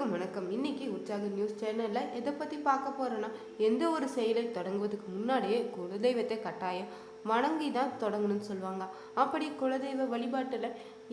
அனைவருக்கும் வணக்கம். இன்னைக்கு உற்சாக நியூஸ் சேனலில் எதை பற்றி பார்க்க போகிறோன்னா எந்த ஒரு செயலை தொடங்குவதற்கு முன்னாடியே குலதெய்வத்தை கட்டாயம் வணங்கி தான் தொடங்கணும்னு சொல்லுவாங்க. அப்படி குலதெய்வ வழிபாட்டில்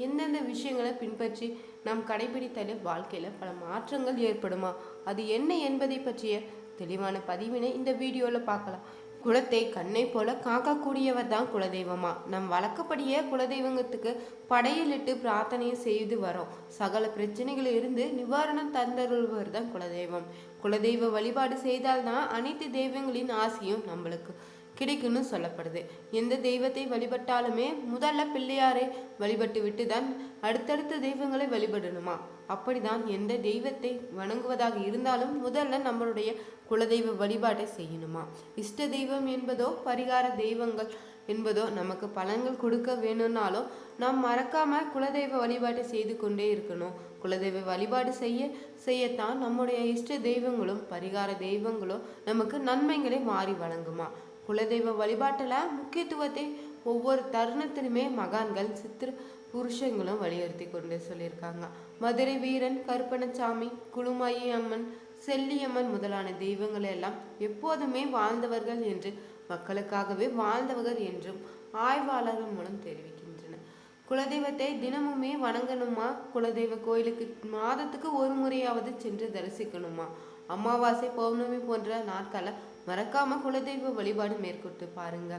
எந்தெந்த விஷயங்களை பின்பற்றி நாம் கடைபிடித்தாலே வாழ்க்கையில பல மாற்றங்கள் ஏற்படுமா? அது என்ன என்பதை பற்றிய தெளிவான பதிவினை இந்த வீடியோவில் பார்க்கலாம். குலத்தை கண்ணை போல காக்கக்கூடியவர் தான் குலதெய்வமா? நம் வழக்கப்படியே குலதெய்வங்கத்துக்கு படையலிட்டு பிரார்த்தனை செய்து வரோம். சகல பிரச்சனைகளில் இருந்து நிவாரணம் தந்தருள்வர் தான் குலதெய்வம். குலதெய்வ வழிபாடு செய்தால்தான் அனைத்து தெய்வங்களின் ஆசையும் நம்மளுக்கு கிடைக்குன்னு சொல்லப்படுது. எந்த தெய்வத்தை வழிபட்டாலுமே முதல்ல பிள்ளையாரை வழிபட்டு விட்டு தான் அடுத்தடுத்த தெய்வங்களை வழிபடணுமா? அப்படிதான் எந்த தெய்வத்தை வணங்குவதாக இருந்தாலும் முதல்ல நம்மளுடைய குலதெய்வ வழிபாட்டை செய்யணுமா? இஷ்ட தெய்வம் என்பதோ பரிகார தெய்வங்கள் என்பதோ நமக்கு பலன்கள் கொடுக்க வேணும்னாலும் நாம் மறக்காம குலதெய்வ வழிபாட்டை செய்து கொண்டே இருக்கணும். குலதெய்வ வழிபாடு செய்ய செய்யத்தான் நம்முடைய இஷ்ட தெய்வங்களும் பரிகார தெய்வங்களும் நமக்கு நன்மைகளை மாறி வழங்குமா? குலதெய்வ வழிபாட்டில் முக்கியத்துவத்தை ஒவ்வொரு தருணத்திலுமே மகான்கள் சித்திர புருஷங்களும் வலியுறுத்தி கொண்டு சொல்லியிருக்காங்க. மதுரை வீரன் கருப்பணசாமி குழுமாயி அம்மன் செல்லியம்மன் முதலான தெய்வங்கள் எல்லாம் எப்போதுமே வாழ்ந்தவர்கள் என்று மக்களுக்காகவே வாழ்ந்தவர்கள் என்றும் ஆய்வாளர்கள் மூலம் தெரிவிக்கின்றனர். குலதெய்வத்தை தினமுமே வணங்கணுமா? குலதெய்வ கோயிலுக்கு மாதத்துக்கு ஒரு முறையாவது சென்று தரிசிக்கணுமா? அமாவாசை பௌர்ணமி போன்ற நாட்களை மறக்காம குலதெய்வ வழிபாடு மேற்கொண்டு பாருங்க.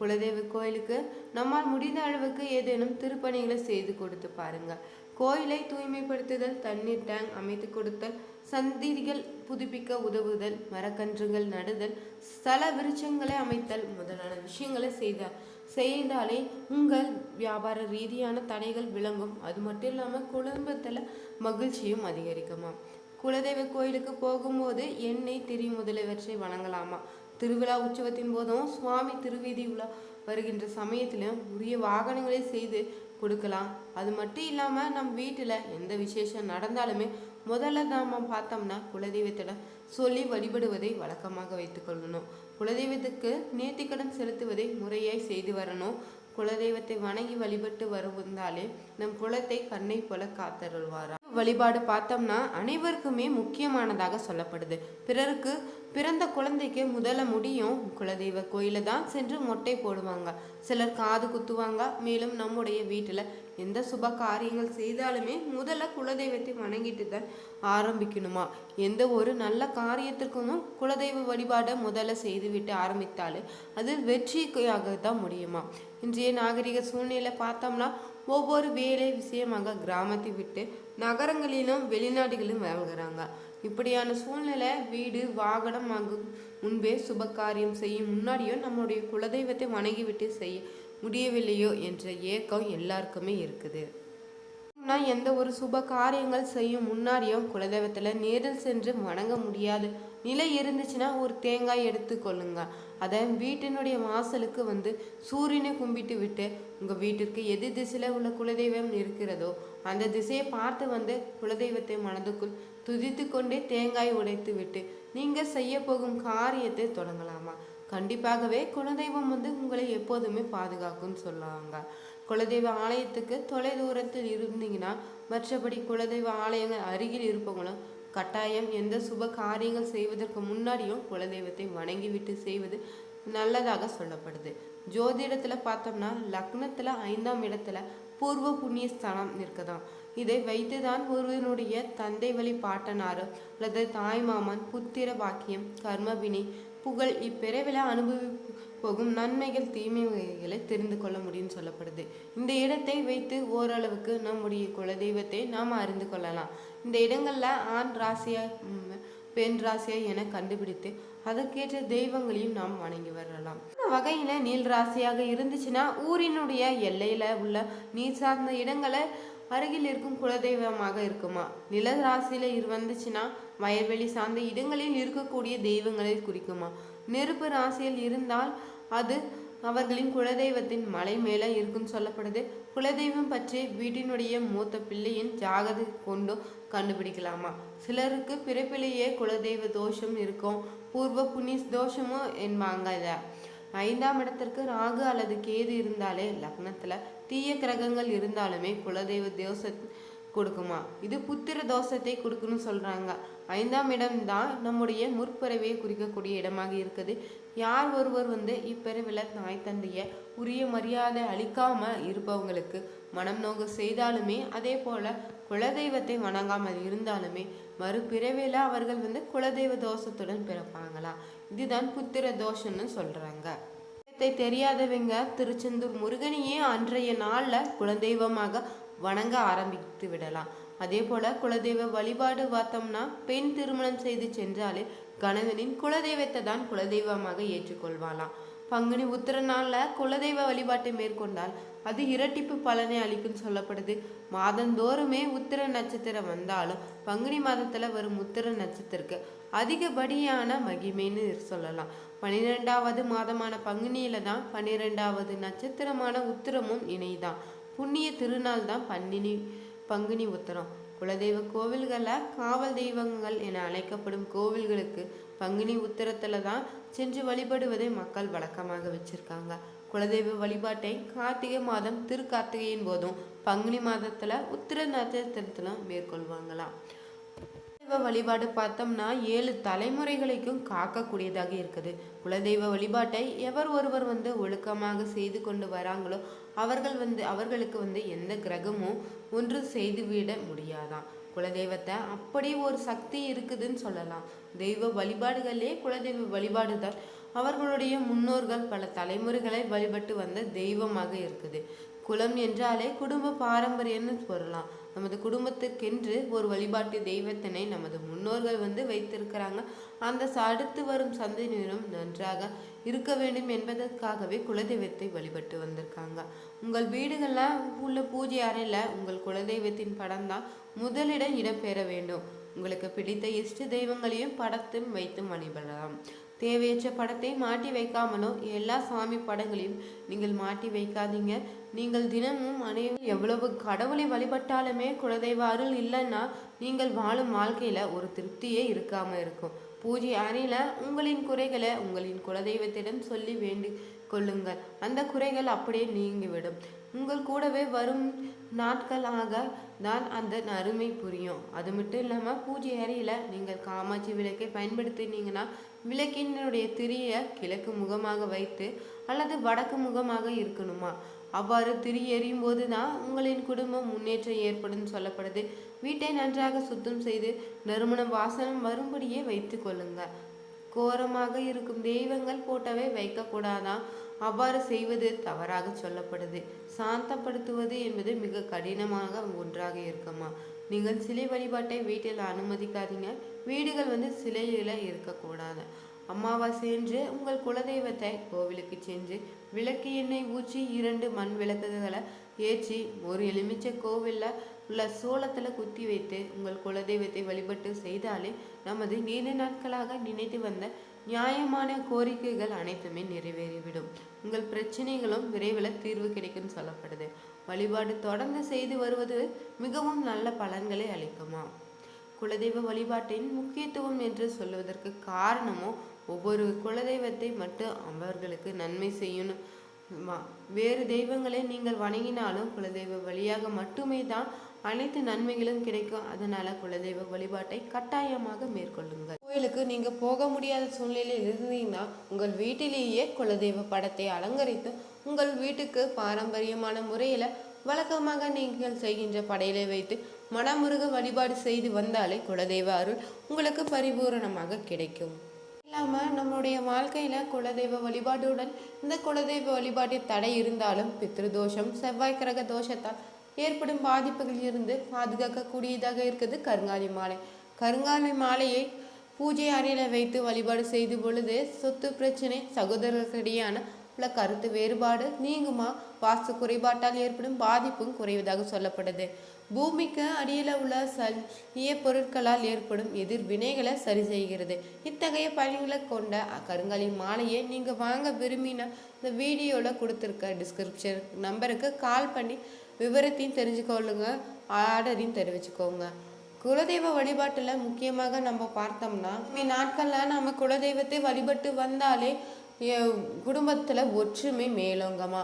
குலதெய்வ கோயிலுக்கு நம்மால் முடிந்த அளவுக்கு ஏதேனும் திருப்பணிகளை செய்து கொடுத்து பாருங்க. கோயிலை தூய்மைப்படுத்துதல் தண்ணீர் டேங்க் அமைத்து கொடுத்தல் சந்திரிகள் புதுப்பிக்க உதவுதல் மரக்கன்றுகள் நடுதல் ஸ்தல விருட்சங்களை அமைத்தல் முதலான விஷயங்களை செய்தால் செய்தாலே உங்கள் வியாபார ரீதியான தடைகள் விளங்கும். அது மட்டும் இல்லாமல் குடும்பத்தில் மகிழ்ச்சியும் அதிகரிக்குமா குலதெய்வ கோயிலுக்கு போகும்போது எண்ணெய் திரி முதலியவற்றை வணங்கலாமா? திருவிழா உற்சவத்தின் போதும் சுவாமி திருவீதி உலா வருகின்ற சமயத்திலும் உரிய வாகனங்களை செய்து கொடுக்கலாம். அது மட்டும் இல்லாமல் நம் வீட்டில் எந்த விசேஷம் நடந்தாலுமே முதல்ல நாம பார்த்தோம்னா குலதெய்வத்திடம் சொல்லி வழிபடுவதை வழக்கமாக வைத்துக்கொள்ளணும் குலதெய்வத்துக்கு நேர்த்திக்கடன் செலுத்துவதை முறையாய் செய்து வரணும். குலதெய்வத்தை வணங்கி வழிபட்டு வருவதாலே நம் குலத்தை கண்ணை போல காத்தருள்வாரா? வழிபாடு பார்த்தோம்னா அனைவருக்குமே முக்கியமானதாக சொல்லப்படுது. பிறருக்கு பிறந்த குழந்தைக்கு முதல்ல முடியும் குலதெய்வ கோயில தான் சென்று மொட்டை போடுவாங்க. சிலர் காது குத்துவாங்க. மேலும் நம்முடைய வீட்டில் எந்த சுப காரியங்கள் செய்தாலுமே முதல்ல குலதெய்வத்தை வணங்கிட்டு தான் ஆரம்பிக்கணுமா? எந்த ஒரு நல்ல காரியத்திற்கும் குலதெய்வ வழிபாடை முதல்ல செய்துவிட்டு ஆரம்பித்தாலே அது வெற்றியாக தான் முடியுமா? இன்றைய நாகரிக சூழ்நிலை பார்த்தோம்னா ஒவ்வொரு வேலை விஷயமாக கிராமத்தை விட்டு நகரங்களிலும் வெளிநாடுகளிலும் வாழ்கிறாங்க இப்படியான சூழ்நிலை வீடு வாகனம் வாங்கும் முன்பே சுப காரியம் செய்யும் முன்னாடியும் நம்மளுடைய குலதெய்வத்தை வணங்கிவிட்டு செய்ய முடியவில்லையோ என்ற ஏக்கம் எல்லாருக்குமே இருக்குது. நான் எந்த ஒரு சுப காரியங்கள் செய்யும் முன்னாடியும் குலதெய்வத்தில் நேரில் சென்று வணங்க முடியாது. நிலை இருந்துச்சுன்னா ஒரு தேங்காய் எடுத்துக்கொள்ளுங்க அதை வீட்டினுடைய வாசலுக்கு வந்து சூரியனை கும்பிட்டு விட்டு உங்கள் வீட்டிற்கு எது திசையில் உள்ள குலதெய்வம் இருக்கிறதோ அந்த திசையை பார்த்து வந்து குலதெய்வத்தை மனதுக்குள் துதித்து கொண்டே தேங்காய் உடைத்து விட்டு நீங்கள் செய்ய போகும் காரியத்தை தொடங்கலாமா? கண்டிப்பாகவே குலதெய்வம் வந்து உங்களை எப்போதுமே பாதுகாக்கும்னு சொல்லுவாங்க. குலதெய்வ ஆலயத்துக்கு தொலை தூரத்தில் இருந்தீங்கன்னா மற்றபடி குலதெய்வ ஆலயங்கள் அருகில் இருப்பவங்களும் கட்டாயம் எந்த சுப காரியங்கள் செய்வதற்கு முன்னாடியும் குலதெய்வத்தை வணங்கிவிட்டு செய்வது நல்லதாக சொல்லப்படுது. ஜோதிடத்தில் பார்த்தோம்னா லக்னத்தில் ஐந்தாம் இடத்துல பூர்வ புண்ணிய ஸ்தலம் இருக்குதாம். இதை வைத்துதான் ஒருவனுடைய தந்தை வழி பாட்டனாரோ அல்லது தாய்மாமன் புத்திர பாக்கியம் கர்மவினை புகழ் இப்பிறவில அனுபவி போகும் நன்மைகள் தீமைகளை தெரிந்து கொள்ள முடியும்னு சொல்லப்படுது. இந்த இடத்தை வைத்து ஓரளவுக்கு நம்முடைய குலதெய்வத்தை நாம் அறிந்து கொள்ளலாம். இந்த இடங்கள்ல ஆண் ராசியா பெண் ராசியா என கண்டுபிடித்து அதற்கேற்ற தெய்வங்களையும் நாம் வணங்கி வரலாம். இந்த வகையில நீல் ராசியாக இருந்துச்சுன்னா ஊரினுடைய எல்லையில உள்ள நீர் சார்ந்த இடங்களை அருகில் இருக்கும் குலதெய்வமாக இருக்குமா? நில ராசியில இரு வந்துச்சுன்னா வயல்வெளி சார்ந்த இடங்களில் இருக்கக்கூடிய தெய்வங்களை குறிக்குமா? நெருப்பு ராசியில் இருந்தால் அது அவர்களின் குலதெய்வத்தின் மலை மேலே இருக்கும் சொல்லப்படுது. குலதெய்வம் பற்றி வீட்டினுடைய மூத்த பிள்ளையின் ஜாகதை கொண்டும் கண்டுபிடிக்கலாமா? சிலருக்கு பிறப்பிலேயே குலதெய்வ தோஷம் இருக்கும். பூர்வ புண்ணிய தோஷமும் என்பாங்க இதை ஐந்தாம் இடத்திற்கு ராகு அல்லது கேது இருந்தாலே லக்னத்துல தீய கிரகங்கள் இருந்தாலுமே குலதெய்வ தோச கொடுக்குமா? இது புத்திர தோஷத்தை கொடுக்குன்னு சொல்றாங்க. ஐந்தாம் இடம் தான் நம்முடைய முற்பிறவியை குறிக்கக்கூடிய இடமாக இருக்குது. யார் ஒருவர் வந்து இப்பிறவில தாய் தந்தைய உரிய மரியாதை அளிக்காம இருப்பவங்களுக்கு மனம் நோக்கு செய்தாலுமே அதே போல குலதெய்வத்தை வணங்காமல் இருந்தாலுமே மறுபிறவில அவர்கள் வந்து குலதெய்வ தோஷத்துடன் பிறப்பாங்களா? இதுதான் புத்திர தோஷம்னு சொல்றாங்க. தெரியாதவங்க திருச்செந்தூர் முருகனையே அன்றைய நாள்ல குலதெய்வமாக வணங்க ஆரம்பித்து விடலாம். அதே போல குலதெய்வ வழிபாடு பார்த்தோம்னா பெண் திருமணம் செய்து சென்றாலே கணவனின் குலதெய்வத்தை தான் குலதெய்வமாக ஏற்றுக்கொள்வாளாம். பங்குனி உத்திர நாளில் குலதெய்வ வழிபாட்டை மேற்கொண்டால் அது இரட்டிப்பு பலனை அளிக்கும் சொல்லப்படுது. மாதந்தோறுமே உத்திர நட்சத்திரம் வந்தாலும் பங்குனி மாதத்தில் வரும் உத்திர நட்சத்திரக்கு அதிகப்படியான மகிமைன்னு சொல்லலாம். பன்னிரெண்டாவது மாதமான பங்குனியில தான் பன்னிரெண்டாவது நட்சத்திரமான உத்திரமும் இணைதான். புண்ணிய திருநாள் தான் பன்னினி பங்குனி உத்திரம். குலதெய்வ கோவில்களில் காவல் தெய்வங்கள் என அழைக்கப்படும் கோவில்களுக்கு பங்குனி உத்திரத்துல தான் சென்று வழிபடுவதை மக்கள் வழக்கமாக வச்சிருக்காங்க. குலதெய்வ வழிபாட்டை கார்த்திகை மாதம் திருக்கார்த்திகையின் போதும் பங்குனி மாதத்துல உத்திர நட்சத்திரத்திலும் மேற்கொள்வாங்களாம். குலதெய்வ வழிபாடு பார்த்தோம்னா ஏழு தலைமுறைகளுக்கும் காக்கக்கூடியதாக இருக்குது. குலதெய்வ வழிபாட்டை எவர் ஒருவர் வந்து ஒழுக்கமாக செய்து கொண்டு வராங்களோ அவர்கள் வந்து அவர்களுக்கு வந்து எந்த கிரகமும் ஒன்று செய்துவிட முடியாதாம். குலதெய்வத்தை அப்படி ஒரு சக்தி இருக்குதுன்னு சொல்லலாம். தெய்வ வழிபாடுகளே குலதெய்வ வழிபாடு தான் அவர்களுடைய முன்னோர்கள் பல தலைமுறைகளை வழிபட்டு வந்த தெய்வமாக இருக்குது. குலம் என்றாலே குடும்ப பாரம்பரியம்னு சொல்லலாம். நமது குடும்பத்துக்கென்று ஒரு வழிபாட்டு தெய்வத்தினை நமது முன்னோர்கள் வந்து வைத்திருக்கிறாங்க. அந்த அடுத்து வரும் சந்ததியினரும் நன்றாக இருக்க வேண்டும் என்பதற்காகவே குலதெய்வத்தை வழிபட்டு வந்திருக்காங்க. உங்கள் வீடுகளில் உள்ள பூஜை அறையில் உங்கள் குலதெய்வத்தின் படம் தான் முதலிடம் இடம்பெற வேண்டும். உங்களுக்கு பிடித்த இஷ்ட தெய்வங்களையும் படத்தும் வைத்து வழிபடலாம். தேவையற்ற படத்தை மாட்டி வைக்காமலோ எல்லா சாமி படங்களையும் நீங்கள் மாட்டி வைக்காதீங்க. நீங்கள் தினமும் அனைவரும் எவ்வளவு கடவுளை வழிபட்டாலுமே குலதெய்வ அருள் இல்லைன்னா நீங்கள் வாழும் வாழ்க்கையில் ஒரு திருப்தியே இருக்காமல் இருக்கும். பூஜை அறையில் உங்களின் குறைகளை உங்களின் குலதெய்வத்திடம் சொல்லி வேண்டி கொள்ளுங்கள். அந்த குறைகள் அப்படியே நீங்கிவிடும். உங்கள் கூடவே வரும் நாட்களாக தான் அந்த அருமை புரியும். அது மட்டும் இல்லாமல் பூஜை அறையில் நீங்கள் காமாட்சி விளக்கை பயன்படுத்தினீங்கன்னா விளக்கினுடைய திரியை கிழக்கு முகமாக வைத்து அல்லது வடக்கு முகமாக இருக்கணுமா? அவ்வாறு திரி எறியும் போது தான் உங்களின் குடும்பம் முன்னேற்றம் ஏற்படும் சொல்லப்படுது. வீட்டை நன்றாக சுத்தம் செய்து நறுமண வாசனம் வரும்படியே வைத்து கொள்ளுங்கள். கோரமாக இருக்கும் தெய்வங்கள் போட்டவை வைக்கக்கூடாதாம் அவ்வாறு செய்வது தவறாக சொல்லப்படுது. சாந்தப்படுத்துவது என்பது மிக கடினமாக ஒன்றாக இருக்குமா? நீங்கள் சிலை வழிபாட்டை வீட்டில் அனுமதிக்காதீங்க வீடுகள் வந்து சிலையில இருக்கக்கூடாது. அமாவாசை என்று உங்கள் குலதெய்வத்தை கோவிலுக்கு சென்று விளக்கு எண்ணெய் ஊற்றி இரண்டு மண் விளக்குகளை ஏற்றி ஒரு எலுமிச்சை கோவிலில் உள்ள சோளத்தில் குத்தி வைத்து உங்கள் குலதெய்வத்தை வழிபட்டு செய்தாலே நமது நீண்ட நாட்களாக நினைத்து வந்த நியாயமான கோரிக்கைகள் அனைத்துமே நிறைவேறிவிடும். உங்கள் பிரச்சனைகளும் விரைவில் தீர்வு கிடைக்கும் சொல்லப்படுது. வழிபாடு தொடர்ந்து செய்து வருவது மிகவும் நல்ல பலன்களை அளிக்குமா? குலதெய்வ வழிபாட்டின் முக்கியத்துவம் என்று சொல்லுவதற்கு காரணமோ ஒவ்வொரு குலதெய்வத்தை மட்டும் அவர்களுக்கு நன்மை செய்யணும் வேறு தெய்வங்களை நீங்கள் வணங்கினாலும் குலதெய்வ வழியாக மட்டுமே தான் அனைத்து நன்மைகளும் கிடைக்கும். அதனால குலதெய்வ வழிபாட்டை கட்டாயமாக மேற்கொள்ளுங்கள். கோயிலுக்கு நீங்க போக முடியாத சூழ்நிலையில் இருந்தீங்கன்னா உங்கள் வீட்டிலேயே குலதெய்வ படத்தை அலங்கரித்து உங்கள் வீட்டுக்கு பாரம்பரியமான முறையில வழக்கமாக நீங்கள் செய்கின்ற படையலை வைத்து மனமுருக வழிபாடு செய்து வந்தாலே குலதெய்வ அருள் உங்களுக்கு பரிபூரணமாக கிடைக்கும். இல்லாம நம்மளுடைய வாழ்க்கையில குலதெய்வ வழிபாட்டுடன் இந்த குலதெய்வ வழிபாட்டில் தடை இருந்தாலும் பித்ருதோஷம் செவ்வாய் கிரக தோஷத்தால் ஏற்படும் பாதிப்புகளில் இருந்து பாதுகாக்கக்கூடியதாக இருக்குது கருங்காலி மாலை. கருங்காலி மாலையை பூஜை அறையில் வைத்து வழிபாடு செய்து பொழுது சொத்து பிரச்சனை சகோதரர்களிடையான உள்ள கருத்து வேறுபாடு நீங்குமா? வாஸ்து குறைபாட்டால் ஏற்படும் பாதிப்பும் குறைவதாக சொல்லப்படுது. பூமிக்கு அடியில் உள்ள சல்லிய பொருட்களால் ஏற்படும் எதிர்வினைகளை சரி செய்கிறது. இத்தகைய பயன்களை கொண்ட கருங்காலி மாலையை நீங்கள் வாங்க விரும்பினா இந்த வீடியோவில் கொடுத்துருக்க டிஸ்கிரிப்ஷன் நம்பருக்கு கால் பண்ணி விவரத்தையும் தெரிஞ்சுக்கொள்ளுங்க ஆர்டரையும் தெரிவிச்சுக்கோங்க. குலதெய்வ வழிபாட்டில் முக்கியமாக நம்ம பார்த்தோம்னா இனி நாட்களில் நம்ம குலதெய்வத்தை வழிபட்டு வந்தாலே குடும்பத்தில் ஒற்றுமை மேலோங்கமா.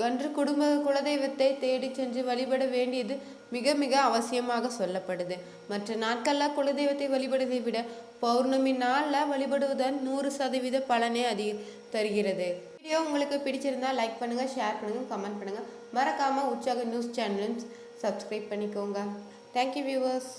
கன்று குடும்ப குலதெய்வத்தை தேடி சென்று வழிபட வேண்டியது மிக மிக அவசியமாக சொல்லப்படுது. மற்ற நாட்களில் குலதெய்வத்தை வழிபடுவதை விட பௌர்ணமி நாளில் வழிபடுவதன் நூறு சதவீத பலனே அதிக தருகிறது. வீடியோ உங்களுக்கு பிடிச்சிருந்தா லைக் பண்ணுங்கள் ஷேர் பண்ணுங்கள் கமெண்ட் பண்ணுங்கள் மறக்காமல் உற்சாக நியூஸ் சேனலும் சப்ஸ்கிரைப் பண்ணிக்கோங்க. Thank you viewers